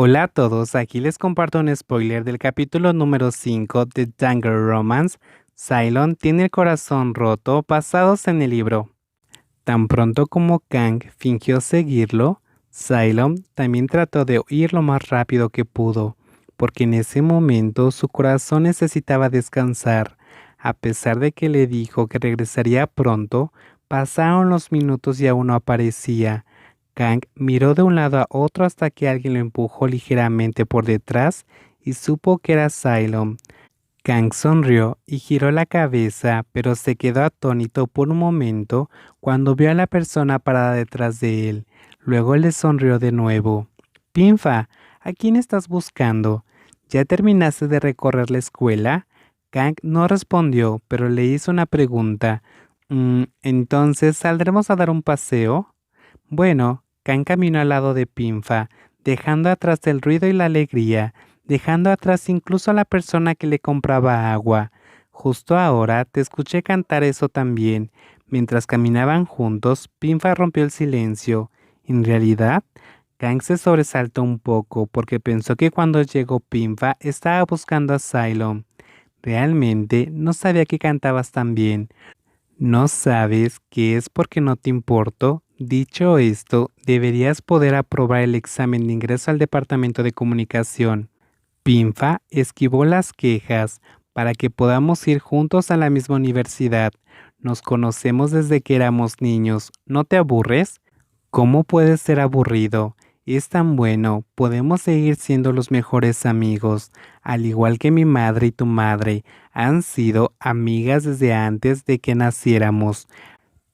Hola a todos, aquí les comparto un spoiler del capítulo número 5 de Danger Romance. Cylon tiene el corazón roto basados en el libro. Tan pronto como Kang fingió seguirlo, Cylon también trató de huir lo más rápido que pudo, porque en ese momento su corazón necesitaba descansar. A pesar de que le dijo que regresaría pronto, pasaron los minutos y aún no aparecía. Kang miró de un lado a otro hasta que alguien lo empujó ligeramente por detrás y supo que era Cylon. Kang sonrió y giró la cabeza, pero se quedó atónito por un momento cuando vio a la persona parada detrás de él. Luego le sonrió de nuevo. Pinfa, ¿a quién estás buscando? ¿Ya terminaste de recorrer la escuela? Kang no respondió, pero le hizo una pregunta. Mm, entonces, ¿saldremos a dar un paseo? Bueno, Kang caminó al lado de Pinfa, dejando atrás el ruido y la alegría, dejando atrás incluso a la persona que le compraba agua. Justo ahora te escuché cantar eso también. Mientras caminaban juntos, Pinfa rompió el silencio. En realidad, Kang se sobresaltó un poco porque pensó que cuando llegó Pinfa estaba buscando a Cylon. Realmente no sabía que cantabas tan bien. ¿No sabes que es porque no te importo? Dicho esto, deberías poder aprobar el examen de ingreso al Departamento de Comunicación. Pinfa esquivó las quejas para que podamos ir juntos a la misma universidad. Nos conocemos desde que éramos niños. ¿No te aburres? ¿Cómo puedes ser aburrido? Es tan bueno, podemos seguir siendo los mejores amigos, al igual que mi madre y tu madre han sido amigas desde antes de que naciéramos.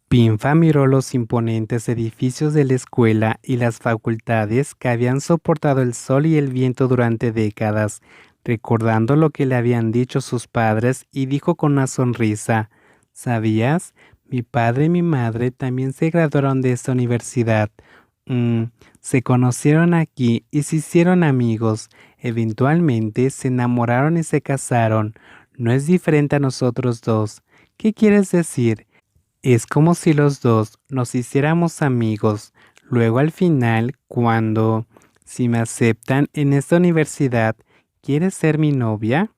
Pinfa miró los imponentes edificios de la escuela y las facultades que habían soportado el sol y el viento durante décadas, recordando lo que le habían dicho sus padres y dijo con una sonrisa, ¿sabías? Mi padre y mi madre también se graduaron de esta universidad. Mm, se conocieron aquí y se hicieron amigos. Eventualmente se enamoraron y se casaron. No es diferente a nosotros dos. ¿Qué quieres decir? Es como si los dos nos hiciéramos amigos. Luego al final, cuando, si me aceptan en esta universidad, ¿quieres ser mi novia?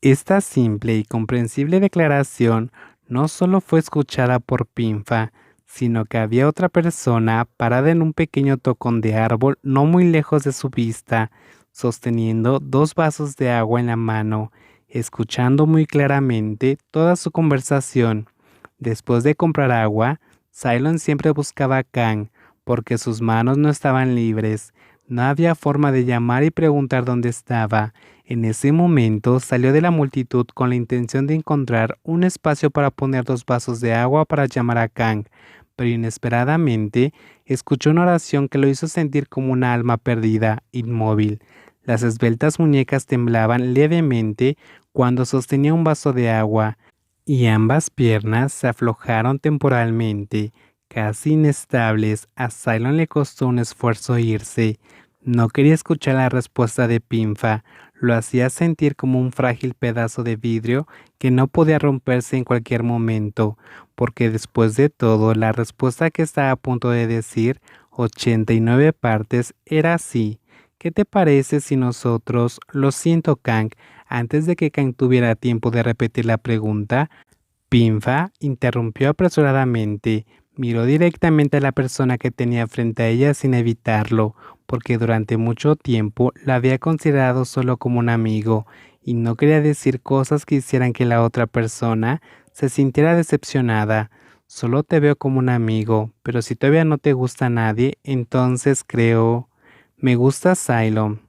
Esta simple y comprensible declaración no solo fue escuchada por Pinfa, sino que había otra persona parada en un pequeño tocón de árbol no muy lejos de su vista, sosteniendo dos vasos de agua en la mano, escuchando muy claramente toda su conversación. Después de comprar agua, Cylon siempre buscaba a Kang porque sus manos no estaban libres. No había forma de llamar y preguntar dónde estaba. En ese momento salió de la multitud con la intención de encontrar un espacio para poner dos vasos de agua para llamar a Kang, pero inesperadamente escuchó una oración que lo hizo sentir como una alma perdida, inmóvil. Las esbeltas muñecas temblaban levemente cuando sostenía un vaso de agua y ambas piernas se aflojaron temporalmente, casi inestables. A Cylon le costó un esfuerzo irse. No quería escuchar la respuesta de Pinfa, lo hacía sentir como un frágil pedazo de vidrio que no podía romperse en cualquier momento, porque después de todo la respuesta que estaba a punto de decir, 89 partes, era así. ¿Qué te parece si nosotros, lo siento Kang, antes de que Kang tuviera tiempo de repetir la pregunta, Pinfa interrumpió apresuradamente, miró directamente a la persona que tenía frente a ella sin evitarlo, porque durante mucho tiempo la había considerado solo como un amigo y no quería decir cosas que hicieran que la otra persona se sintiera decepcionada. Solo te veo como un amigo, pero si todavía no te gusta nadie, entonces creo... Me gusta Cylon.